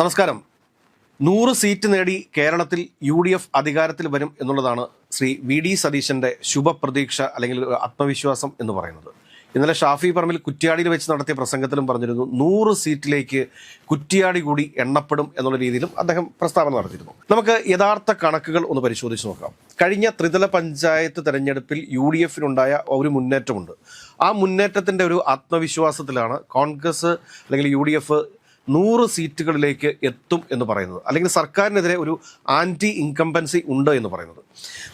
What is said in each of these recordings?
നമസ്കാരം. നൂറ് സീറ്റ് നേടി കേരളത്തിൽ യു ഡി എഫ് അധികാരത്തിൽ വരും എന്നുള്ളതാണ് ശ്രീ വി ഡി സതീശന്റെ ശുഭപ്രതീക്ഷ അല്ലെങ്കിൽ ആത്മവിശ്വാസം എന്ന് പറയുന്നത്. ഇന്നലെ ഷാഫി പറമ്പിൽ കുറ്റ്യാടിയിൽ വെച്ച് നടത്തിയ പ്രസംഗത്തിലും പറഞ്ഞിരുന്നു നൂറ് സീറ്റിലേക്ക് കുറ്റ്യാടി കൂടി എണ്ണപ്പെടും എന്നുള്ള രീതിയിലും അദ്ദേഹം പ്രസ്താവന നടത്തിയിരുന്നു. നമുക്ക് യഥാർത്ഥ കണക്കുകൾ ഒന്ന് പരിശോധിച്ച് നോക്കാം. കഴിഞ്ഞ ത്രിതല പഞ്ചായത്ത് തെരഞ്ഞെടുപ്പിൽ യു ഡി എഫിനുണ്ടായ ഒരു മുന്നേറ്റമുണ്ട്. ആ മുന്നേറ്റത്തിന്റെ ഒരു ആത്മവിശ്വാസത്തിലാണ് കോൺഗ്രസ് അല്ലെങ്കിൽ യു ഡി എഫ് നൂറ് സീറ്റുകളിലേക്ക് എത്തും എന്ന് പറയുന്നത്. അല്ലെങ്കിൽ സർക്കാരിനെതിരെ ഒരു ആന്റി ഇൻകംബൻസി ഉണ്ട് എന്ന് പറയുന്നത്.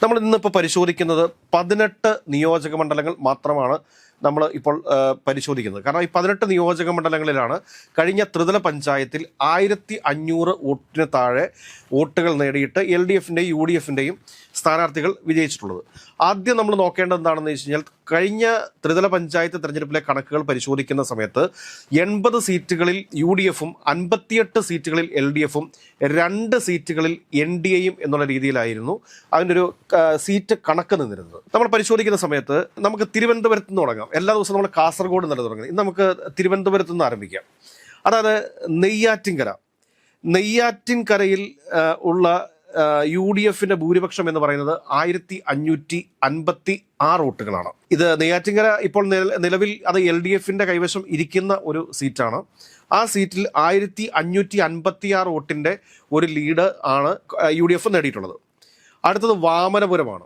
നമ്മൾ ഇന്നിപ്പോൾ പരിശോധിക്കുന്നത് പതിനെട്ട് നിയോജക മണ്ഡലങ്ങൾ മാത്രമാണ് നമ്മൾ ഇപ്പോൾ പരിശോധിക്കുന്നത്. കാരണം ഈ പതിനെട്ട് നിയോജക മണ്ഡലങ്ങളിലാണ് കഴിഞ്ഞ ത്രിതല പഞ്ചായത്തിൽ ആയിരത്തി അഞ്ഞൂറ് വോട്ടിന് താഴെ വോട്ടുകൾ നേടിയിട്ട് എൽ ഡി എഫിന്റെയും യു ഡി എഫിന്റെയും സ്ഥാനാർത്ഥികൾ വിജയിച്ചിട്ടുള്ളത്. ആദ്യം നമ്മൾ നോക്കേണ്ടത് എന്താണെന്ന് വെച്ച് കഴിഞ്ഞാൽ കഴിഞ്ഞ ത്രിതല പഞ്ചായത്ത് തെരഞ്ഞെടുപ്പിലെ കണക്കുകൾ പരിശോധിക്കുന്ന സമയത്ത് എൺപത് സീറ്റുകളിൽ യു ഡി എഫും അൻപത്തിയെട്ട് സീറ്റുകളിൽ എൽ ഡി എഫും രണ്ട് സീറ്റുകളിൽ എൻ ഡി എയും എന്നുള്ള രീതിയിലായിരുന്നു അതിന്റെ ഒരു സീറ്റ് കണക്ക് നിന്നിരുന്നത്. നമ്മൾ പരിശോധിക്കുന്ന സമയത്ത് നമുക്ക് തിരുവനന്തപുരത്ത് നിന്ന് തുടങ്ങാം. എല്ലാ ദിവസവും നമ്മൾ കാസർഗോഡ് നിന്നല്ല തുടങ്ങുന്നത്. ഇന്ന് നമുക്ക് തിരുവനന്തപുരത്ത് നിന്ന് ആരംഭിക്കാം. അതായത് നെയ്യാറ്റിൻകര. നെയ്യാറ്റിൻകരയിൽ ഉള്ള യു ഡി എഫിന്റെ ഭൂരിപക്ഷം എന്ന് പറയുന്നത് ആയിരത്തി അഞ്ഞൂറ്റി അൻപത്തി ആറ് വോട്ടുകളാണ്. ഇത് നെയ്യാറ്റിങ്കര ഇപ്പോൾ നില- നിലവിൽ അത് എൽ ഡി എഫിന്റെ കൈവശം ഇരിക്കുന്ന ഒരു സീറ്റാണ്. ആ സീറ്റിൽ ആയിരത്തി അഞ്ഞൂറ്റി അൻപത്തി ആറ് വോട്ടിന്റെ ഒരു ലീഡ് ആണ് യു ഡി എഫ് നേടിയിട്ടുള്ളത്. അടുത്തത് വാമനപുരമാണ്.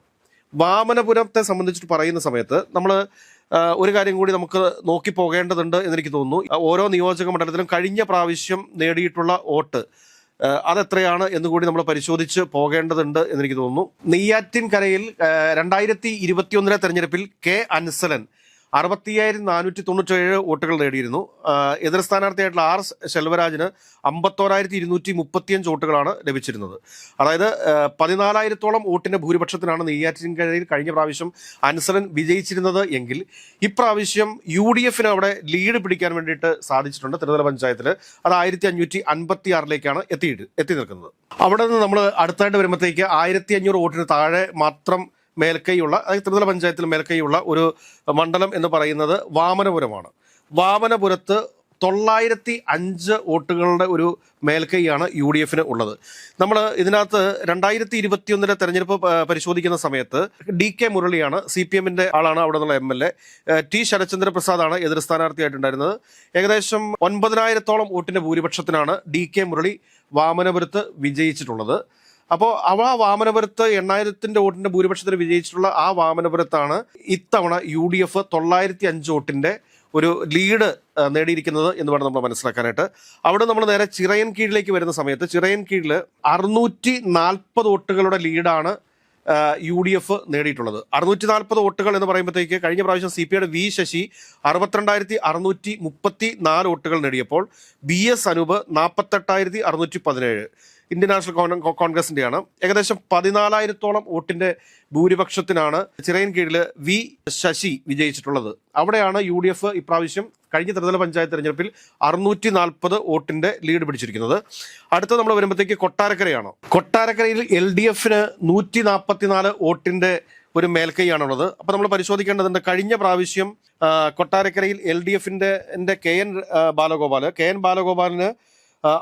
വാമനപുരത്തെ സംബന്ധിച്ചിട്ട് പറയുന്ന സമയത്ത് നമ്മൾ ഒരു കാര്യം കൂടി നമുക്ക് നോക്കി പോകേണ്ടതുണ്ട് എന്നെനിക്ക് തോന്നുന്നു. ഓരോ നിയോജക മണ്ഡലത്തിലും കഴിഞ്ഞ പ്രാവശ്യം നേടിയിട്ടുള്ള വോട്ട് ആ, അതെത്രയാണ് എന്നുകൂടി നമ്മൾ പരിശോധിച്ച് പോകേണ്ടതുണ്ട് എന്നെനിക്ക് തോന്നുന്നു. നെയ്യാറ്റിൻകരയിൽ രണ്ടായിരത്തി ഇരുപത്തിയൊന്നിലെ തെരഞ്ഞെടുപ്പിൽ കെ അൻസലൻ അറുപത്തിയായിരം നാനൂറ്റി തൊണ്ണൂറ്റേഴ് വോട്ടുകൾ നേടിയിരുന്നു. എതിർ സ്ഥാനാർത്ഥിയായിട്ടുള്ള ആർ ശെൽവരാജിന് അമ്പത്തോരായിരത്തി ഇരുന്നൂറ്റി മുപ്പത്തിയഞ്ച് വോട്ടുകളാണ് ലഭിച്ചിരുന്നത്. അതായത് പതിനാലായിരത്തോളം വോട്ടിന്റെ ഭൂരിപക്ഷത്തിനാണ് നെയ്യാറ്റിൻകരയിൽ കഴിഞ്ഞ പ്രാവശ്യം അനുസരൻ വിജയിച്ചിരുന്നത് എങ്കിൽ ഇപ്രാവശ്യം യു ഡി എഫിന് അവിടെ ലീഡ് പിടിക്കാൻ വേണ്ടിയിട്ട് സാധിച്ചിട്ടുണ്ട് തിരുവല്ല പഞ്ചായത്തിൽ അത് ആയിരത്തി അഞ്ഞൂറ്റി അൻപത്തി ആറിലേക്കാണ് എത്തിയിട്ട് എത്തി നിൽക്കുന്നത്. അവിടെ നിന്ന് നമ്മൾ അടുത്തായിട്ട് വരുമ്പോഴത്തേക്ക് ആയിരത്തി അഞ്ഞൂറ് വോട്ടിന് താഴെ മാത്രം മേൽക്കൈയുള്ള അതായത് ത്രിതല പഞ്ചായത്തിൽ മേൽക്കൈയുള്ള ഒരു മണ്ഡലം എന്ന് പറയുന്നത് വാമനപുരമാണ്. വാമനപുരത്ത് തൊള്ളായിരത്തി അഞ്ച് വോട്ടുകളുടെ ഒരു മേൽക്കൈയാണ് യു ഡി എഫിന് ഉള്ളത്. നമ്മൾ ഇതിനകത്ത് രണ്ടായിരത്തി ഇരുപത്തിയൊന്നിലെ തെരഞ്ഞെടുപ്പ് പരിശോധിക്കുന്ന സമയത്ത് D K Murali C P എമ്മിന്റെ ആളാണ് അവിടെ നിന്നുള്ള M L A. T Sarachandra പ്രസാദാണ് എതിർ സ്ഥാനാർത്ഥിയായിട്ടുണ്ടായിരുന്നത്. ഏകദേശം ഒൻപതിനായിരത്തോളം വോട്ടിന്റെ ഭൂരിപക്ഷത്തിനാണ് ഡി കെ മുരളി വാമനപുരത്ത് വിജയിച്ചിട്ടുള്ളത്. അപ്പോൾ അവ വാമനപുരത്ത് എണ്ണായിരത്തിന്റെ വോട്ടിന്റെ ഭൂരിപക്ഷത്തിൽ വിജയിച്ചിട്ടുള്ള ആ വാമനപുരത്താണ് ഇത്തവണ യു ഡി എഫ് തൊള്ളായിരത്തി അഞ്ച് വോട്ടിന്റെ ഒരു ലീഡ് നേടിയിരിക്കുന്നത് എന്ന് വേണം നമ്മൾ മനസ്സിലാക്കാനായിട്ട്. അവിടെ നമ്മൾ നേരെ ചിറയൻ കീഴിലേക്ക് വരുന്ന സമയത്ത് ചിറയൻ കീഴിൽ അറുന്നൂറ്റി നാൽപ്പത് വോട്ടുകളുടെ ലീഡാണ് യു ഡി എഫ് നേടിയിട്ടുള്ളത്. അറുന്നൂറ്റി നാൽപ്പത് വോട്ടുകൾ എന്ന് പറയുമ്പോഴത്തേക്ക് കഴിഞ്ഞ പ്രാവശ്യം സി പി ഐയുടെ വി ശശി അറുപത്തിരണ്ടായിരത്തി അറുന്നൂറ്റി മുപ്പത്തി നാല് വോട്ടുകൾ നേടിയപ്പോൾ ബി എസ് അനൂപ് നാൽപ്പത്തെട്ടായിരത്തി അറുന്നൂറ്റി പതിനേഴ്. ഇന്ത്യൻ നാഷണൽ കോൺ- കോൺഗ്രസിന്റെയാണ്. ഏകദേശം പതിനാലായിരത്തോളം വോട്ടിന്റെ ഭൂരിപക്ഷത്തിനാണ് ചിറയൻ കീഴിൽ വി ശശി വിജയിച്ചിട്ടുള്ളത്. അവിടെയാണ് യു ഡി എഫ് ഇപ്രാവശ്യം കഴിഞ്ഞ ത്രിതല പഞ്ചായത്ത് തെരഞ്ഞെടുപ്പിൽ അറുന്നൂറ്റി നാൽപ്പത് വോട്ടിന്റെ ലീഡ് പിടിച്ചിരിക്കുന്നത്. അടുത്ത നമ്മൾ വരുമ്പോഴത്തേക്ക് കൊട്ടാരക്കരയാണ്. കൊട്ടാരക്കരയിൽ എൽ ഡി എഫിന് നൂറ്റി നാൽപ്പത്തിനാല് വോട്ടിന്റെ ഒരു മേൽക്കൈയാണുള്ളത്. അപ്പോൾ നമ്മൾ പരിശോധിക്കേണ്ടതുണ്ട് കഴിഞ്ഞ പ്രാവശ്യം കൊട്ടാരക്കരയിൽ എൽ ഡി എഫിന്റെ K N Balagopal K N ബാലഗോപാലിന്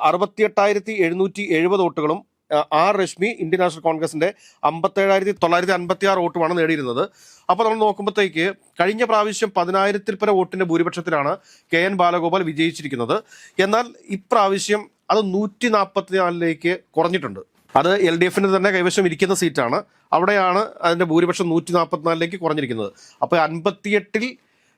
അറുപത്തിയെട്ടായിരത്തി എഴുന്നൂറ്റി എഴുപത് വോട്ടുകളും ആർ രശ്മി ഇന്ത്യൻ നാഷണൽ കോൺഗ്രസിന്റെ അമ്പത്തേഴായിരത്തി തൊള്ളായിരത്തി അൻപത്തി ആറ് വോട്ടുമാണ് നേടിയിരുന്നത്. അപ്പോൾ നമ്മൾ നോക്കുമ്പോഴത്തേക്ക് കഴിഞ്ഞ പ്രാവശ്യം പതിനായിരത്തിൽ പര വോട്ടിന്റെ ഭൂരിപക്ഷത്തിലാണ് കെ എൻ ബാലഗോപാൽ വിജയിച്ചിരിക്കുന്നത്. എന്നാൽ ഇപ്രാവശ്യം അത് നൂറ്റി നാൽപ്പത്തിനാലിലേക്ക് കുറഞ്ഞിട്ടുണ്ട്. അത് എൽ ഡി എഫിന് തന്നെ കൈവശം ഇരിക്കുന്ന സീറ്റാണ്. അവിടെയാണ് അതിന്റെ ഭൂരിപക്ഷം നൂറ്റി നാൽപ്പത്തിനാലിലേക്ക് കുറഞ്ഞിരിക്കുന്നത്. അപ്പോൾ അൻപത്തിയെട്ടിൽ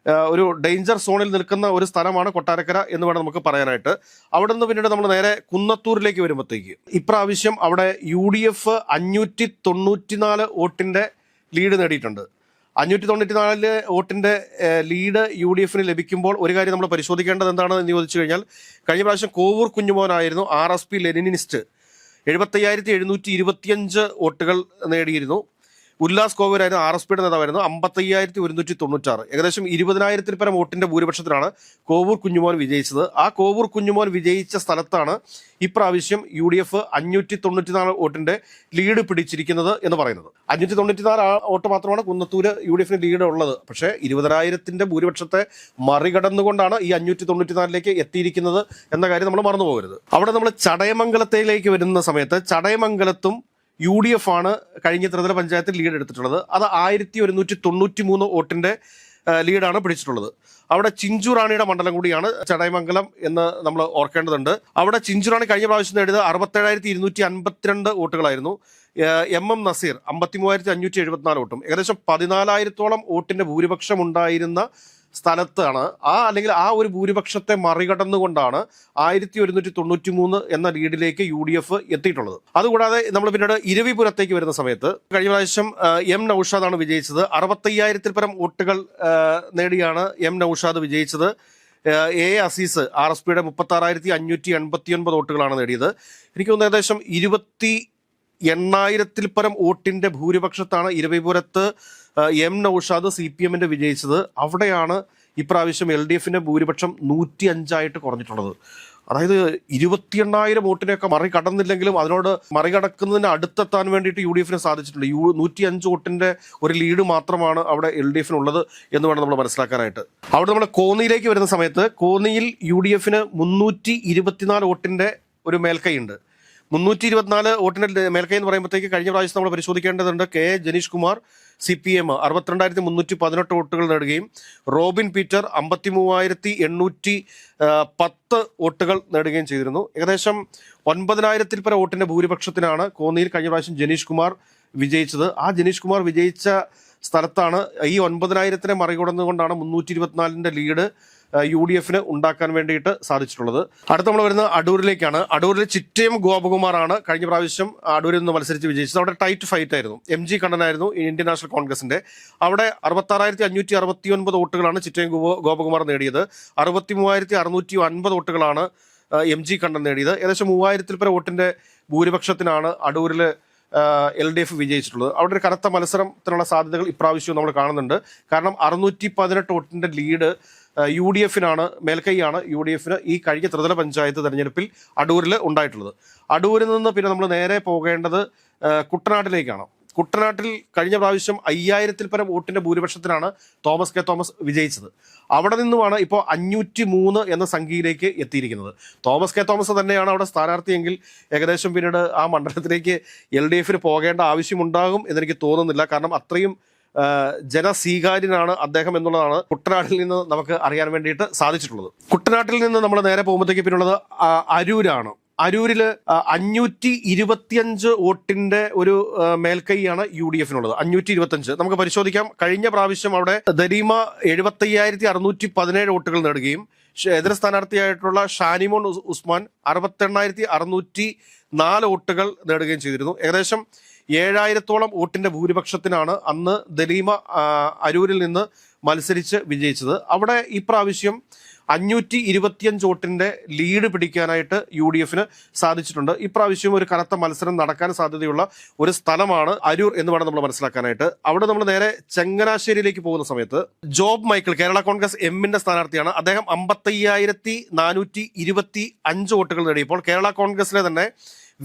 ഒരു ഡേഞ്ചർ സോണിൽ നിൽക്കുന്ന ഒരു സ്ഥലമാണ് കൊട്ടാരക്കര എന്ന് വേണം നമുക്ക് പറയാനായിട്ട്. അവിടെ നിന്ന് പിന്നീട് നമ്മൾ നേരെ കുന്നത്തൂരിലേക്ക് വരുമ്പോഴത്തേക്ക്. ഇപ്രാവശ്യം അവിടെ യു ഡി എഫ് അഞ്ഞൂറ്റി തൊണ്ണൂറ്റിനാല് വോട്ടിന്റെ ലീഡ് നേടിയിട്ടുണ്ട്. അഞ്ഞൂറ്റി തൊണ്ണൂറ്റിനാല് വോട്ടിന്റെ ലീഡ് യു ഡി എഫിന് ലഭിക്കുമ്പോൾ ഒരു കാര്യം നമ്മൾ പരിശോധിക്കേണ്ടത് എന്താണെന്ന് ചോദിച്ചു കഴിഞ്ഞാൽ കഴിഞ്ഞ പ്രാവശ്യം കോവൂർ കുഞ്ഞുമോനായിരുന്നു ആർ എസ് പി ലെനിനിസ്റ്റ്. എഴുപത്തയ്യായിരത്തി എഴുന്നൂറ്റി ഇരുപത്തിയഞ്ച് വോട്ടുകൾ നേടിയിരുന്നു. ഉല്ലാസ് കോവൂരായിരുന്നു ആർ എസ് പിയുടെ നേതാവായിരുന്നു. അമ്പത്തയ്യായിരത്തി ഒരുന്നൂറ്റി തൊണ്ണൂറ്റാറ് ഏകദേശം ഇരുപതിനായിരത്തിൽ പരം വോട്ടിന്റെ ഭൂരിപക്ഷത്തിലാണ് കോവൂർ കുഞ്ഞുമോൻ വിജയിച്ചത്. ആ കോവൂർ കുഞ്ഞുമോൻ വിജയിച്ച സ്ഥലത്താണ് ഇപ്രാവശ്യം യു ഡി എഫ് അഞ്ഞൂറ്റി തൊണ്ണൂറ്റിനാല് വോട്ടിന്റെ ലീഡ് പിടിച്ചിരിക്കുന്നത് എന്ന് പറയുന്നത്. അഞ്ഞൂറ്റി തൊണ്ണൂറ്റിനാല് വോട്ട് മാത്രമാണ് കുന്നത്തൂര് യു ഡി എഫിന് ലീഡ് ഉള്ളത്. പക്ഷേ ഇരുപതിനായിരത്തിന്റെ ഭൂരിപക്ഷത്തെ മറികടന്നുകൊണ്ടാണ് ഈ അഞ്ഞൂറ്റി തൊണ്ണൂറ്റിനാലിലേക്ക് എത്തിയിരിക്കുന്നത് എന്ന കാര്യം നമ്മൾ മറന്നു പോകരുത് അവിടെ നമ്മൾ ചടയമംഗലത്തിലേക്ക് വരുന്ന സമയത്ത് ചടയമംഗലത്തും യു ഡി എഫ് ആണ് കഴിഞ്ഞ ത്രിതല പഞ്ചായത്തിൽ ലീഡ് എടുത്തിട്ടുള്ളത്. അത് ആയിരത്തി ഒരുന്നൂറ്റി തൊണ്ണൂറ്റി മൂന്ന് വോട്ടിന്റെ ലീഡാണ് പിടിച്ചിട്ടുള്ളത്. അവിടെ ചിഞ്ചുറാണിയുടെ മണ്ഡലം കൂടിയാണ് ചടയമംഗലം എന്ന് നമ്മൾ ഓർക്കേണ്ടതുണ്ട്. അവിടെ ചിഞ്ചുറാണി കഴിഞ്ഞ പ്രാവശ്യം നേടിയത് അറുപത്തേഴായിരത്തി ഇരുന്നൂറ്റി അൻപത്തിരണ്ട് വോട്ടുകളായിരുന്നു എം എം നസീർ അമ്പത്തി മൂവായിരത്തി അഞ്ഞൂറ്റി എഴുപത്തിനാല് വോട്ടും. ഏകദേശം പതിനാലായിരത്തോളം വോട്ടിന്റെ ഭൂരിപക്ഷം ഉണ്ടായിരുന്ന സ്ഥലത്താണ്. ആ അല്ലെങ്കിൽ ആ ഒരു ഭൂരിപക്ഷത്തെ മറികടന്നുകൊണ്ടാണ് ആയിരത്തി ഒരുന്നൂറ്റി തൊണ്ണൂറ്റി മൂന്ന് എന്ന ലീഡിലേക്ക് യു ഡി എഫ് എത്തിയിട്ടുള്ളത്. അതുകൂടാതെ നമ്മൾ പിന്നീട് ഇരവിപുരത്തേക്ക് വരുന്ന സമയത്ത് കഴിഞ്ഞ പ്രാവശ്യം എം നൌഷാദാണ് വിജയിച്ചത്. അറുപത്തയ്യായിരത്തിൽ പരം വോട്ടുകൾ നേടിയാണ് എം നൌഷാദ് വിജയിച്ചത്. എ അസീസ് ആർ എസ് പിയുടെ മുപ്പത്തി ആറായിരത്തി അഞ്ഞൂറ്റി എൺപത്തി ഒൻപത് വോട്ടുകളാണ് നേടിയത്. എനിക്ക് തോന്നുന്നു ഏകദേശം ഇരുപത്തി എണ്ണായിരത്തിൽ പരം വോട്ടിന്റെ ഭൂരിപക്ഷത്താണ് ഇരവിപുരത്ത് എം നൌഷാദ് സി പി എമ്മിന്റെ വിജയിച്ചത് അവിടെയാണ് ഇപ്രാവശ്യം എൽ ഡി എഫിന്റെ ഭൂരിപക്ഷം നൂറ്റി അഞ്ചായിട്ട് കുറഞ്ഞിട്ടുള്ളത്. അതായത് ഇരുപത്തി എണ്ണായിരം വോട്ടിനെയൊക്കെ മറികടന്നില്ലെങ്കിലും അതിനോട് മറികടക്കുന്നതിന് അടുത്തെത്താൻ വേണ്ടിയിട്ട് യു ഡി എഫിന് സാധിച്ചിട്ടുണ്ട്. യു നൂറ്റി അഞ്ച് വോട്ടിന്റെ ഒരു ലീഡ് മാത്രമാണ് അവിടെ എൽ ഡി എഫിനുള്ളത് എന്ന് വേണം നമ്മൾ മനസ്സിലാക്കാനായിട്ട്. അവിടെ നമ്മൾ കോന്നിയിലേക്ക് വരുന്ന സമയത്ത് കോന്നിയിൽ യു ഡി എഫിന് മുന്നൂറ്റി ഇരുപത്തിനാല് വോട്ടിന്റെ ഒരു മേൽക്കൈയുണ്ട്. മുന്നൂറ്റി ഇരുപത്തിനാല് വോട്ടിന്റെ മേൽക്കൈ എന്ന് പറയുമ്പോഴത്തേക്ക് കഴിഞ്ഞ പ്രാവശ്യം നമ്മൾ പരിശോധിക്കേണ്ടതുണ്ട്. K. Janeesh Kumar C P M അറുപത്തിരണ്ടായിരത്തി മുന്നൂറ്റി പതിനെട്ട് വോട്ടുകൾ നേടുകയും റോബിൻ പീറ്റർ അമ്പത്തി മൂവായിരത്തി എണ്ണൂറ്റി പത്ത് വോട്ടുകൾ നേടുകയും ചെയ്തിരുന്നു. ഏകദേശം ഒൻപതിനായിരത്തിൽ പര വോട്ടിന്റെ ഭൂരിപക്ഷത്തിനാണ് കോന്നിയിൽ കഴിഞ്ഞ പ്രാവശ്യം ജനീഷ് കുമാർ വിജയിച്ചത്. ആ ജനീഷ് കുമാർ വിജയിച്ച സ്ഥലത്താണ് ഈ ഒൻപതിനായിരത്തിനെ മറികടന്നുകൊണ്ടാണ് മുന്നൂറ്റി ഇരുപത്തിനാലിന്റെ ലീഡ് യു ഡി എഫിന് ഉണ്ടാക്കാൻ വേണ്ടിയിട്ട് സാധിച്ചിട്ടുള്ളത്. അടുത്ത നമ്മൾ വരുന്നത് അടൂരിലേക്കാണ്. അടൂരിലെ ചിറ്റയം ഗോപകുമാറാണ് കഴിഞ്ഞ പ്രാവശ്യം അടൂരിൽ നിന്ന് മത്സരിച്ച് വിജയിച്ചത്. അവിടെ ടൈറ്റ് ഫൈറ്റ് ആയിരുന്നു. എം ജി കണ്ണനായിരുന്നു ഇന്ത്യൻ നാഷണൽ കോൺഗ്രസിന്റെ. അവിടെ അറുപത്താറായിരത്തി അഞ്ഞൂറ്റി അറുപത്തി ഒൻപത് വോട്ടുകളാണ് ചിറ്റയം ഗോപ- ഗോപകുമാർ നേടിയത്. അറുപത്തി മൂവായിരത്തി അറുന്നൂറ്റി അൻപത് വോട്ടുകളാണ് എം ജി കണ്ണൻ നേടിയത്. ഏകദേശം മൂവായിരത്തിൽ പര വോട്ടിന്റെ ഭൂരിപക്ഷത്തിനാണ് അടൂരിൽ എൽ ഡി എഫ് വിജയിച്ചിട്ടുള്ളത്. അവിടെ ഒരു കനത്ത മത്സരത്തിനുള്ള സാധ്യതകൾ ഇപ്രാവശ്യവും നമ്മൾ കാണുന്നുണ്ട്. കാരണം അറുന്നൂറ്റി പതിനെട്ട് വോട്ടിന്റെ ലീഡ് യു ഡി എഫിനാണ് മേൽക്കൈയാണ് യു ഡി എഫിന് ഈ കഴിഞ്ഞ ത്രിതല പഞ്ചായത്ത് തെരഞ്ഞെടുപ്പിൽ അടൂരിൽ ഉണ്ടായിട്ടുള്ളത്. അടൂരിൽ നിന്ന് പിന്നെ നമ്മൾ നേരെ പോകേണ്ടത് കുട്ടനാട്ടിലേക്കാണ്. കുട്ടനാട്ടിൽ കഴിഞ്ഞ പ്രാവശ്യം അയ്യായിരത്തിൽ പരം വോട്ടിന്റെ ഭൂരിപക്ഷത്തിനാണ് തോമസ് കെ തോമസ് വിജയിച്ചത്. അവിടെ നിന്നുമാണ് ഇപ്പോൾ അഞ്ഞൂറ്റി മൂന്ന് എന്ന സംഖ്യയിലേക്ക് എത്തിയിരിക്കുന്നത്. തോമസ് കെ തോമസ് തന്നെയാണ് അവിടെ സ്ഥാനാർത്ഥിയെങ്കിൽ ഏകദേശം പിന്നീട് ആ മണ്ഡലത്തിലേക്ക് എൽ ഡി എഫിന് പോകേണ്ട ആവശ്യമുണ്ടാകും എന്നെനിക്ക് തോന്നുന്നില്ല. കാരണം അത്രയും ജനസ്വീകാര്യനാണ് അദ്ദേഹം എന്നുള്ളതാണ് കുട്ടനാട്ടിൽ നിന്ന് നമുക്ക് അറിയാൻ വേണ്ടിയിട്ട് സാധിച്ചിട്ടുള്ളത്. കുട്ടനാട്ടിൽ നിന്ന് നമ്മൾ നേരെ പോകുമ്പോഴത്തേക്ക് പിന്നുള്ളത് അരൂരാണ്. അരൂരിൽ അഞ്ഞൂറ്റി ഇരുപത്തിയഞ്ച് വോട്ടിന്റെ ഒരു മേൽക്കൈയാണ് യു ഡി എഫിനുള്ളത് അഞ്ഞൂറ്റി ഇരുപത്തിയഞ്ച് നമുക്ക് പരിശോധിക്കാം. കഴിഞ്ഞ പ്രാവശ്യം അവിടെ ദരീമ എഴുപത്തയ്യായിരത്തി അറുന്നൂറ്റി പതിനേഴ് വോട്ടുകൾ നേടുകയും എതിർ സ്ഥാനാർത്ഥിയായിട്ടുള്ള ഷാനിമോൻ ഉസ്- ഉസ്മാൻ അറുപത്തെണ്ണായിരത്തി അറുന്നൂറ്റി നാല് വോട്ടുകൾ നേടുകയും ചെയ്തിരുന്നു. ഏകദേശം ഏഴായിരത്തോളം വോട്ടിന്റെ ഭൂരിപക്ഷത്തിനാണ് അന്ന് ദലീമ അരൂരിൽ നിന്ന് മത്സരിച്ച് വിജയിച്ചത്. അവിടെ ഇപ്രാവശ്യം അഞ്ഞൂറ്റി ഇരുപത്തിയഞ്ച് വോട്ടിന്റെ ലീഡ് പിടിക്കാനായിട്ട് യു ഡി എഫിന് സാധിച്ചിട്ടുണ്ട്. ഇപ്രാവശ്യം ഒരു കനത്ത മത്സരം നടക്കാൻ സാധ്യതയുള്ള ഒരു സ്ഥലമാണ് അരൂർ എന്ന് വേണം നമ്മൾ മനസ്സിലാക്കാനായിട്ട്. അവിടെ നമ്മൾ നേരെ ചങ്ങനാശ്ശേരിയിലേക്ക് പോകുന്ന സമയത്ത് ജോബ് മൈക്കിൾ കേരള കോൺഗ്രസ് എമ്മിന്റെ സ്ഥാനാർത്ഥിയാണ്. അദ്ദേഹം അമ്പത്തയ്യായിരത്തി നാനൂറ്റി ഇരുപത്തി അഞ്ച് വോട്ടുകൾ നേടിയപ്പോൾ കേരള കോൺഗ്രസിലെ തന്നെ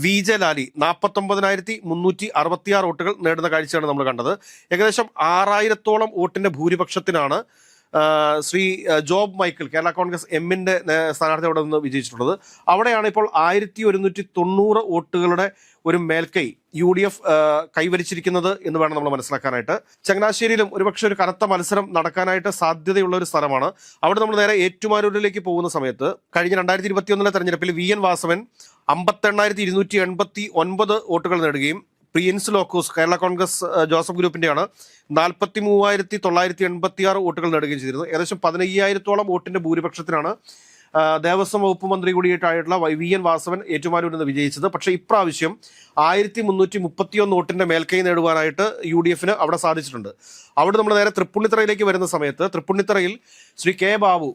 വി ജെ ലാലി നാൽപ്പത്തൊമ്പതിനായിരത്തി മുന്നൂറ്റി അറുപത്തിയാറ് വോട്ടുകൾ നേടുന്ന കാഴ്ചയാണ് നമ്മൾ കണ്ടത്. ഏകദേശം ആറായിരത്തോളം വോട്ടിന്റെ ഭൂരിപക്ഷത്തിനാണ് ശ്രീ ജോബ് മൈക്കിൾ കേരള കോൺഗ്രസ് എമ്മിന്റെ സ്ഥാനാർത്ഥി അവിടെ നിന്ന് വിജയിച്ചിട്ടുള്ളത്. അവിടെയാണ് ഇപ്പോൾ ആയിരത്തി ഒരുന്നൂറ്റി തൊണ്ണൂറ് വോട്ടുകളുടെ ഒരു മേൽക്കൈ യു ഡി എഫ് കൈവരിച്ചിരിക്കുന്നത് എന്ന് വേണം നമ്മൾ മനസ്സിലാക്കാനായിട്ട്. ചങ്ങനാശ്ശേരിയിലും ഒരുപക്ഷെ ഒരു കനത്ത മത്സരം നടക്കാനായിട്ട് സാധ്യതയുള്ള ഒരു സ്ഥലമാണ്. അവിടെ നമ്മൾ നേരെ ഏറ്റുമാനൂരിലേക്ക് പോകുന്ന സമയത്ത് കഴിഞ്ഞ രണ്ടായിരത്തി ഇരുപത്തി ഒന്നിലെ തെരഞ്ഞെടുപ്പിൽ വി എൻ വാസവൻ അമ്പത്തെണ്ണായിരത്തി ഇരുന്നൂറ്റി എൺപത്തി ഒൻപത് വോട്ടുകൾ നേടുകയും പ്രിയൻസ് ലോക്കോസ് കേരള കോൺഗ്രസ് ജോസഫ് ഗ്രൂപ്പിന്റെയാണ്. നാൽപ്പത്തി മൂവായിരത്തി തൊള്ളായിരത്തി എൺപത്തി ആറ് വോട്ടുകൾ നേടുകയും ചെയ്തിരുന്നു ഏകദേശം പതിനയ്യായിരത്തോളം വോട്ടിന്റെ ഭൂരിപക്ഷത്തിനാണ് ദേവസ്വം വകുപ്പ് മന്ത്രി കൂടിയിട്ടായിട്ടുള്ള വി എൻ വാസവൻ ഏറ്റുമാനൂരിൽ നിന്ന് വിജയിച്ചത്. പക്ഷേ ഇപ്രാവശ്യം ആയിരത്തി മുന്നൂറ്റി മുപ്പത്തിയൊന്ന് വോട്ടിന്റെ മേൽക്കൈ നേടുവാനായിട്ട് യു ഡി എഫിന് അവിടെ സാധിച്ചിട്ടുണ്ട്. അവിടെ നമ്മൾ നേരെ തൃപ്പുണ്ണിത്തറയിലേക്ക് വരുന്ന സമയത്ത് തൃപ്പുണ്ണിത്തറയിൽ ശ്രീ കെ ബാബു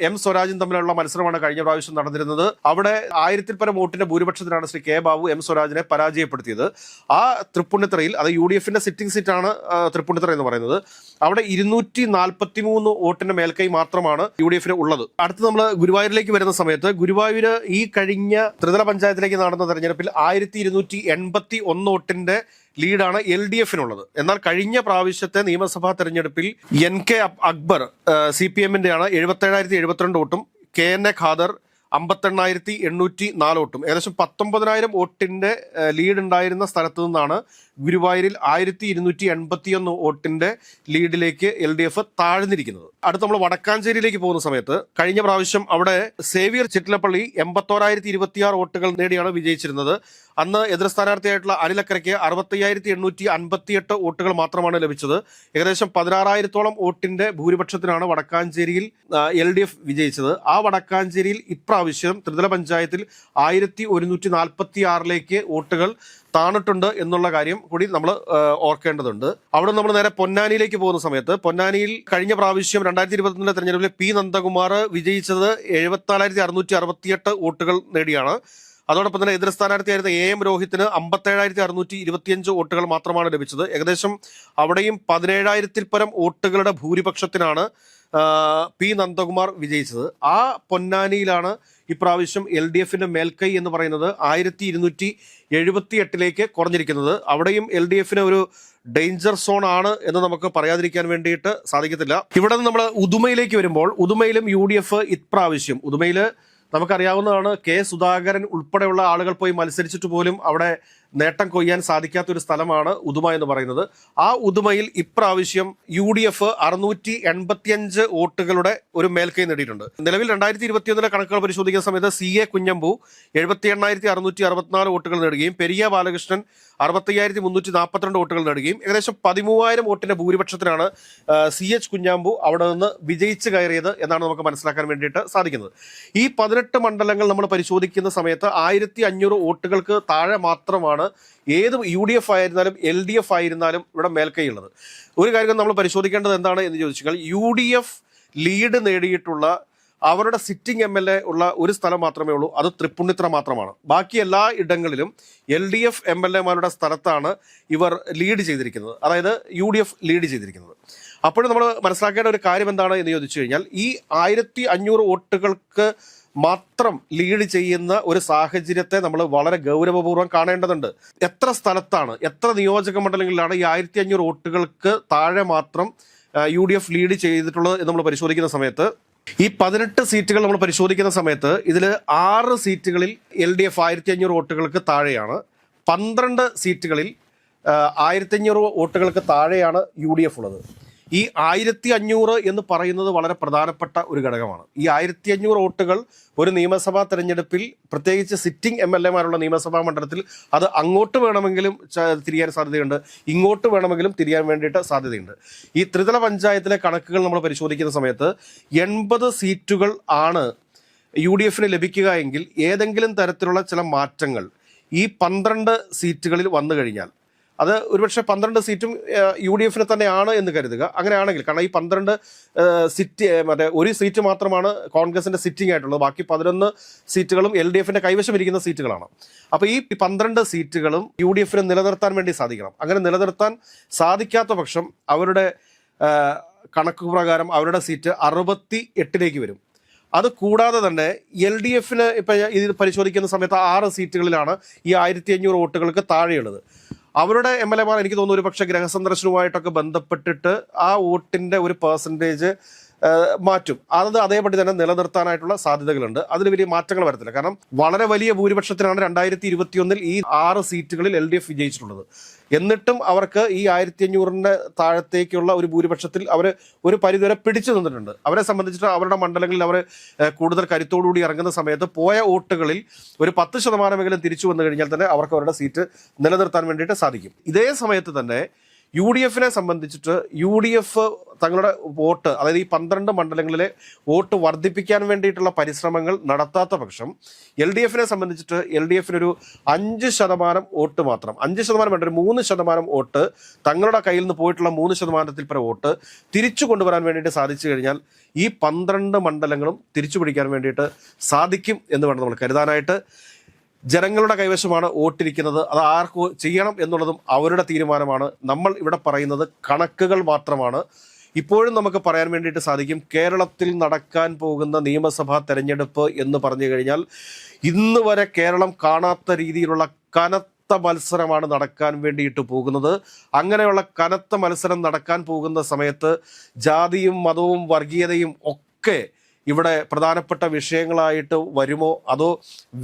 എം സ്വരാജും തമ്മിലുള്ള മത്സരമാണ് കഴിഞ്ഞ പ്രാവശ്യം നടന്നിരുന്നത്. അവിടെ ആയിരത്തിൽ പരം വോട്ടിന്റെ ഭൂരിപക്ഷത്തിനാണ് ശ്രീ കെ ബാബു എം സ്വരാജിനെ പരാജയപ്പെടുത്തിയത്. ആ തൃപ്പുണ്ണിത്തറയിൽ അത് യു ഡി എഫിന്റെ സിറ്റിംഗ് സീറ്റാണ് ആ, തൃപ്പൂണിത്തറ എന്ന് പറയുന്നത്. അവിടെ ഇരുന്നൂറ്റി നാൽപ്പത്തി മൂന്ന് വോട്ടിന്റെ മേൽക്കൈ മാത്രമാണ് യു ഡി എഫിന് ഉള്ളത്. അടുത്ത് നമ്മൾ ഗുരുവായൂരിലേക്ക് വരുന്ന സമയത്ത് ഗുരുവായൂര് ഈ കഴിഞ്ഞ ത്രിതല പഞ്ചായത്തിലേക്ക് നടന്ന തെരഞ്ഞെടുപ്പിൽ ആയിരത്തി ഇരുന്നൂറ്റി എൺപത്തി ഒന്ന് വോട്ടിന്റെ ലീഡാണ് എൽ ഡി എഫിനുള്ളത്. എന്നാൽ കഴിഞ്ഞ പ്രാവശ്യത്തെ നിയമസഭാ തെരഞ്ഞെടുപ്പിൽ N K Akbar C P എമ്മിന്റെയാണ് എഴുപത്തേഴായിരത്തി എഴുപത്തിരണ്ട് വോട്ടും കെ എൻ എ ഖാദർ അമ്പത്തെണ്ണായിരത്തി എണ്ണൂറ്റി നാല് വോട്ടും. ഏകദേശം പത്തൊമ്പതിനായിരം വോട്ടിന്റെ ലീഡ് ഉണ്ടായിരുന്ന സ്ഥലത്തു നിന്നാണ് ഗുരുവായൂരിൽ ആയിരത്തി ഇരുന്നൂറ്റി എൺപത്തിയൊന്ന് വോട്ടിന്റെ ലീഡിലേക്ക് എൽ ഡി എഫ് താഴ്ന്നിരിക്കുന്നത്. അടുത്ത് നമ്മൾ വടക്കാഞ്ചേരിയിലേക്ക് പോകുന്ന സമയത്ത് കഴിഞ്ഞ പ്രാവശ്യം അവിടെ സേവിയർ ചിറ്റിലപ്പള്ളി എൺപത്തോരായിരത്തി ഇരുപത്തിയാറ് വോട്ടുകൾ നേടിയാണ് വിജയിച്ചിരുന്നത്. അന്ന് എതിർ സ്ഥാനാർത്ഥിയായിട്ടുള്ള അനിലക്കരയ്ക്ക് അറുപത്തയ്യായിരത്തി എണ്ണൂറ്റി അൻപത്തിയെട്ട് വോട്ടുകൾ മാത്രമാണ് ലഭിച്ചത്. ഏകദേശം പതിനാറായിരത്തോളം വോട്ടിന്റെ ഭൂരിപക്ഷത്തിനാണ് വടക്കാഞ്ചേരിയിൽ എൽ ഡി എഫ് വിജയിച്ചത്. ആ വടക്കാഞ്ചേരിയിൽ ഇപ്രാവശ്യം ത്രിതല പഞ്ചായത്തിൽ ആയിരത്തി ഒരുന്നൂറ്റി നാൽപ്പത്തി ആറിലേക്ക് വോട്ടുകൾ താണിട്ടുണ്ട് എന്നുള്ള കാര്യം കൂടി നമ്മൾ ഓർക്കേണ്ടതുണ്ട്. അവിടെ നമ്മൾ നേരെ പൊന്നാനിയിലേക്ക് പോകുന്ന സമയത്ത് പൊന്നാനിയിൽ കഴിഞ്ഞ പ്രാവശ്യം രണ്ടായിരത്തി ഇരുപത്തിയൊന്നിലെ തെരഞ്ഞെടുപ്പിൽ പി നന്ദകുമാർ വിജയിച്ചത് എഴുപത്തിനാലായിരത്തി അറുന്നൂറ്റി അറുപത്തിയെട്ട് വോട്ടുകൾ നേടിയാണ്. അതോടൊപ്പം തന്നെ എതിർ സ്ഥാനാർത്ഥിയായിരുന്ന എ എം രോഹിത്തിന് അമ്പത്തേഴായിരത്തി അറുന്നൂറ്റി ഇരുപത്തിയഞ്ച് വോട്ടുകൾ മാത്രമാണ് ലഭിച്ചത്. ഏകദേശം അവിടെയും പതിനേഴായിരത്തിൽ പരം വോട്ടുകളുടെ ഭൂരിപക്ഷത്തിനാണ് പി നന്ദകുമാർ വിജയിച്ചത്. ആ പൊന്നാനിയിലാണ് ഇപ്രാവശ്യം എൽ ഡി എഫിന്റെ മേൽക്കൈ എന്ന് പറയുന്നത് ആയിരത്തി ഇരുന്നൂറ്റി എഴുപത്തി എട്ടിലേക്ക് കുറഞ്ഞിരിക്കുന്നത്. അവിടെയും എൽ ഡി എഫിന് ഒരു ഡേഞ്ചർ സോൺ ആണ് എന്ന് നമുക്ക് പറയാതിരിക്കാൻ വേണ്ടിയിട്ട് സാധിക്കത്തില്ല. ഇവിടെ നിന്ന് നമ്മൾ ഉദുമയിലേക്ക് വരുമ്പോൾ ഉദുമയിലും യു ഡി എഫ് ഇപ്രാവശ്യം ഉദുമയിൽ നമുക്കറിയാവുന്നതാണ് കെ സുധാകരൻ ഉൾപ്പെടെയുള്ള ആളുകൾ പോയി മത്സരിച്ചിട്ട് പോലും അവിടെ നേട്ടം കൊയ്യാൻ സാധിക്കാത്ത ഒരു സ്ഥലമാണ് ഉദുമ എന്ന് പറയുന്നത്. ആ ഉദുമയിൽ ഇപ്രാവശ്യം യു ഡി എഫ് അറുന്നൂറ്റി എൺപത്തിയഞ്ച് വോട്ടുകളുടെ ഒരു മേൽക്കൈ നേടിയിട്ടുണ്ട്. നിലവിൽ രണ്ടായിരത്തി ഇരുപത്തിയൊന്നിലെ കണക്കുകൾ പരിശോധിക്കുന്ന സമയത്ത് സി എ കുഞ്ഞമ്പു എഴുപത്തി എണ്ണായിരത്തി അറുന്നൂറ്റി അറുപത്തിനാല് വോട്ടുകൾ നേടുകയും പെരിയ ബാലകൃഷ്ണൻ അറുപത്തയ്യായിരത്തി മുന്നൂറ്റി നാൽപ്പത്തിരണ്ട് വോട്ടുകൾ നേടുകയും ഏകദേശം പതിമൂവായിരം വോട്ടിന്റെ ഭൂരിപക്ഷത്തിനാണ് സി എച്ച് കുഞ്ഞാമ്പു അവിടെ നിന്ന് വിജയിച്ച് കയറിയത് എന്നാണ് നമുക്ക് മനസ്സിലാക്കാൻ വേണ്ടിയിട്ട് സാധിക്കുന്നത്. ഈ പതിനെട്ട് മണ്ഡലങ്ങൾ നമ്മൾ പരിശോധിക്കുന്ന സമയത്ത് ആയിരത്തി അഞ്ഞൂറ് വോട്ടുകൾക്ക് താഴെ മാത്രമാണ് ഏത് യു ഡി എഫ് ആയിരുന്നാലും എൽ ഡി എഫ് ആയിരുന്നാലും ഇവിടെ മേൽക്കൈയുള്ളത്. ഒരു കാര്യം നമ്മൾ പരിശോധിക്കേണ്ടത് എന്താണ് എന്ന് ചോദിച്ചു കഴിഞ്ഞാൽ യു ഡി എഫ് ലീഡ് നേടിയിട്ടുള്ള അവരുടെ സിറ്റിംഗ് എം എൽ എ ഉള്ള ഒരു സ്ഥലം മാത്രമേ ഉള്ളൂ. അത് തൃപ്പുണ്ണിത്ര മാത്രമാണ്. ബാക്കി എല്ലാ ഇടങ്ങളിലും L D F M L എമാരുടെ സ്ഥലത്താണ് ഇവർ ലീഡ് ചെയ്തിരിക്കുന്നത്. അതായത് യു ഡി എഫ് ലീഡ് ചെയ്തിരിക്കുന്നത്. അപ്പോഴും നമ്മൾ മനസ്സിലാക്കേണ്ട ഒരു കാര്യം എന്താണ് എന്ന് ചോദിച്ചു കഴിഞ്ഞാൽ ഈ ആയിരത്തി അഞ്ഞൂറ് വോട്ടുകൾക്ക് മാത്രം ലീഡ് ചെയ്യുന്ന ഒരു സാഹചര്യത്തെ നമ്മൾ വളരെ ഗൗരവപൂർവം കാണേണ്ടതുണ്ട്. എത്ര സ്ഥലത്താണ് എത്ര നിയോജക മണ്ഡലങ്ങളിലാണ് ഈ ആയിരത്തി അഞ്ഞൂറ് വോട്ടുകൾക്ക് താഴെ മാത്രം യു ഡി എഫ് ലീഡ് ചെയ്തിട്ടുള്ളത് എന്ന് നമ്മൾ പരിശോധിക്കുന്ന സമയത്ത് ഈ പതിനെട്ട് സീറ്റുകൾ നമ്മൾ പരിശോധിക്കുന്ന സമയത്ത് ഇതിൽ ആറ് സീറ്റുകളിൽ എൽ ഡി എഫ് ആയിരത്തി അഞ്ഞൂറ് വോട്ടുകൾക്ക് താഴെയാണ്. പന്ത്രണ്ട് സീറ്റുകളിൽ ആയിരത്തി അഞ്ഞൂറ് വോട്ടുകൾക്ക് താഴെയാണ് യു ഡി എഫ് ഉള്ളത്. ഈ ആയിരത്തി അഞ്ഞൂറ് എന്ന് പറയുന്നത് വളരെ പ്രധാനപ്പെട്ട ഒരു ഘടകമാണ്. ഈ ആയിരത്തി അഞ്ഞൂറ് വോട്ടുകൾ ഒരു നിയമസഭാ തെരഞ്ഞെടുപ്പിൽ പ്രത്യേകിച്ച് സിറ്റിംഗ് എം എൽ എമാരുള്ള നിയമസഭാ മണ്ഡലത്തിൽ അത് അങ്ങോട്ട് വേണമെങ്കിലും തിരിയാൻ സാധ്യതയുണ്ട്. ഇങ്ങോട്ട് വേണമെങ്കിലും തിരിയാൻ വേണ്ടിയിട്ട് സാധ്യതയുണ്ട്. ഈ ത്രിതല പഞ്ചായത്തിലെ കണക്കുകൾ നമ്മൾ പരിശോധിക്കുന്ന സമയത്ത് എൺപത് സീറ്റുകൾ ആണ് യു ഡി എഫിന് ലഭിക്കുക എങ്കിൽ ഏതെങ്കിലും തരത്തിലുള്ള ചില മാറ്റങ്ങൾ ഈ പന്ത്രണ്ട് സീറ്റുകളിൽ വന്നു കഴിഞ്ഞാൽ അത് ഒരുപക്ഷെ പന്ത്രണ്ട് സീറ്റും യു ഡി എഫിന് തന്നെയാണ് എന്ന് കരുതുക. അങ്ങനെയാണെങ്കിൽ കാരണം ഈ പന്ത്രണ്ട് സിറ്റ് മറ്റേ ഒരു സീറ്റ് മാത്രമാണ് കോൺഗ്രസിന്റെ സിറ്റിംഗ് ആയിട്ടുള്ളത്. ബാക്കി പതിനൊന്ന് സീറ്റുകളും എൽ ഡി എഫിന്റെ കൈവശം ഇരിക്കുന്ന സീറ്റുകളാണ്. അപ്പോൾ ഈ പന്ത്രണ്ട് സീറ്റുകളും യു ഡി എഫിന് നിലനിർത്താൻ വേണ്ടി സാധിക്കണം. അങ്ങനെ നിലനിർത്താൻ സാധിക്കാത്ത പക്ഷം അവരുടെ കണക്ക് പ്രകാരം അവരുടെ സീറ്റ് അറുപത്തി എട്ടിലേക്ക് വരും. അത് കൂടാതെ തന്നെ എൽ ഡി എഫിന് ഇപ്പം ഇത് പരിശോധിക്കുന്ന സമയത്ത് ആറ് സീറ്റുകളിലാണ് ഈ ആയിരത്തി അഞ്ഞൂറ് വോട്ടുകൾക്ക് താഴെയുള്ളത്. അവരുടെ എം എൽ എമാർ എനിക്ക് തോന്നുന്നു ഒരു പക്ഷേ ഗ്രഹസന്ദർശനവുമായിട്ടൊക്കെ ബന്ധപ്പെട്ടിട്ട് ആ വോട്ടിന്റെ ഒരു പേഴ്സന്റേജ് മാറ്റും. അത് അതേപടി തന്നെ നിലനിർത്താനായിട്ടുള്ള സാധ്യതകളുണ്ട്. അതിൽ വലിയ മാറ്റങ്ങൾ വരത്തില്ല. കാരണം വളരെ വലിയ ഭൂരിപക്ഷത്തിനാണ് രണ്ടായിരത്തി ഇരുപത്തിയൊന്നിൽ ഈ ആറ് സീറ്റുകളിൽ എൽ ഡി എഫ് വിജയിച്ചിട്ടുള്ളത്. എന്നിട്ടും അവർക്ക് ഈ ആയിരത്തി അഞ്ഞൂറിന്റെ താഴത്തേക്കുള്ള ഒരു ഭൂരിപക്ഷത്തിൽ അവർ ഒരു പരിധിവരെ പിടിച്ചു നിന്നിട്ടുണ്ട്. അവരെ സംബന്ധിച്ചിട്ട് അവരുടെ മണ്ഡലങ്ങളിൽ അവർ കൂടുതൽ കരുത്തോടുകൂടി ഇറങ്ങുന്ന സമയത്ത് പോയ വോട്ടുകളിൽ ഒരു പത്ത് ശതമാനമെങ്കിലും തിരിച്ചു വന്നു കഴിഞ്ഞാൽ തന്നെ അവർക്ക് അവരുടെ സീറ്റ് നിലനിർത്താൻ വേണ്ടിയിട്ട് സാധിക്കും. ഇതേ സമയത്ത് തന്നെ യു ഡി എഫിനെ സംബന്ധിച്ചിട്ട് യു ഡി എഫ് തങ്ങളുടെ വോട്ട് അതായത് ഈ പന്ത്രണ്ട് മണ്ഡലങ്ങളിലെ വോട്ട് വർദ്ധിപ്പിക്കാൻ വേണ്ടിയിട്ടുള്ള പരിശ്രമങ്ങൾ നടത്താത്ത പക്ഷം എൽ ഡി എഫിനെ സംബന്ധിച്ചിട്ട് എൽ ഡി എഫിനൊരു അഞ്ച് ശതമാനം വോട്ട് മാത്രം അഞ്ച് ശതമാനം വേണ്ട ഒരു മൂന്ന് ശതമാനം വോട്ട് തങ്ങളുടെ കയ്യിൽ നിന്ന് പോയിട്ടുള്ള മൂന്ന് ശതമാനത്തിൽ പര വോട്ട് തിരിച്ചു കൊണ്ടുവരാൻ വേണ്ടിയിട്ട് സാധിച്ചു കഴിഞ്ഞാൽ ഈ പന്ത്രണ്ട് മണ്ഡലങ്ങളും തിരിച്ചു പിടിക്കാൻ വേണ്ടിയിട്ട് സാധിക്കും എന്ന് വേണം നമ്മൾ കരുതാനായിട്ട്. ജനങ്ങളുടെ കൈവശമാണ് വോട്ടിരിക്കുന്നത്. അത് ആർക്ക് ചെയ്യണം എന്നുള്ളതും അവരുടെ തീരുമാനമാണ്. നമ്മൾ ഇവിടെ പറയുന്നത് കണക്കുകൾ മാത്രമാണ്. ഇപ്പോഴും നമുക്ക് പറയാൻ വേണ്ടിയിട്ട് സാധിക്കും കേരളത്തിൽ നടക്കാൻ പോകുന്ന നിയമസഭാ തെരഞ്ഞെടുപ്പ് എന്ന് പറഞ്ഞു കഴിഞ്ഞാൽ ഇന്ന് വരെ കേരളം കാണാത്ത രീതിയിലുള്ള കനത്ത മത്സരമാണ് നടക്കാൻ വേണ്ടിയിട്ട് പോകുന്നത്. അങ്ങനെയുള്ള കനത്ത മത്സരം നടക്കാൻ പോകുന്ന സമയത്ത് ജാതിയും മതവും വർഗീയതയും ഒക്കെ ഇവിടെ പ്രധാനപ്പെട്ട വിഷയങ്ങളായിട്ട് വരുമോ? അതോ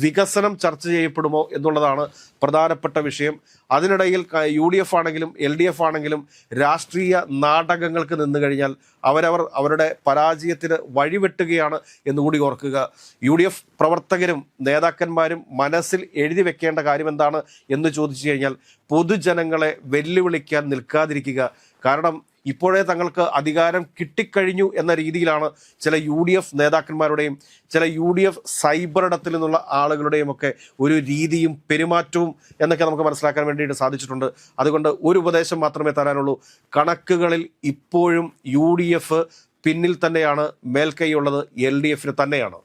വികസനം ചർച്ച ചെയ്യപ്പെടുമോ എന്നുള്ളതാണ് പ്രധാനപ്പെട്ട വിഷയം. അതിനിടയിൽ യു ഡി എഫ് ആണെങ്കിലും എൽ ഡി എഫ് ആണെങ്കിലും രാഷ്ട്രീയ നാടകങ്ങൾക്ക് നിന്നു കഴിഞ്ഞാൽ അവരവർ അവരുടെ പരാജയത്തിന് വഴിവെട്ടുകയാണ് എന്നുകൂടി ഓർക്കുക. യു ഡി എഫ് പ്രവർത്തകരും നേതാക്കന്മാരും മനസ്സിൽ എഴുതി വെക്കേണ്ട കാര്യം എന്താണ് എന്ന് ചോദിച്ചു കഴിഞ്ഞാൽ പൊതുജനങ്ങളെ വെല്ലുവിളിക്കാൻ നിൽക്കാതിരിക്കുക. കാരണം ഇപ്പോഴേ തങ്ങൾക്ക് അധികാരം കിട്ടിക്കഴിഞ്ഞു എന്ന രീതിയിലാണ് ചില യു ഡി എഫ് നേതാക്കന്മാരുടെയും ചില യു ഡി എഫ് സൈബറിടത്തിൽ നിന്നുള്ള ആളുകളുടെയും ഒക്കെ ഒരു രീതിയും പെരുമാറ്റവും എന്നൊക്കെ നമുക്ക് മനസ്സിലാക്കാൻ വേണ്ടിയിട്ട് സാധിച്ചിട്ടുണ്ട്. അതുകൊണ്ട് ഒരു ഉപദേശം മാത്രമേ തരാനുള്ളൂ. കണക്കുകളിൽ ഇപ്പോഴും യു പിന്നിൽ തന്നെയാണ് മേൽക്കൈയുള്ളത് എൽ ഡി എഫിന് തന്നെയാണ്.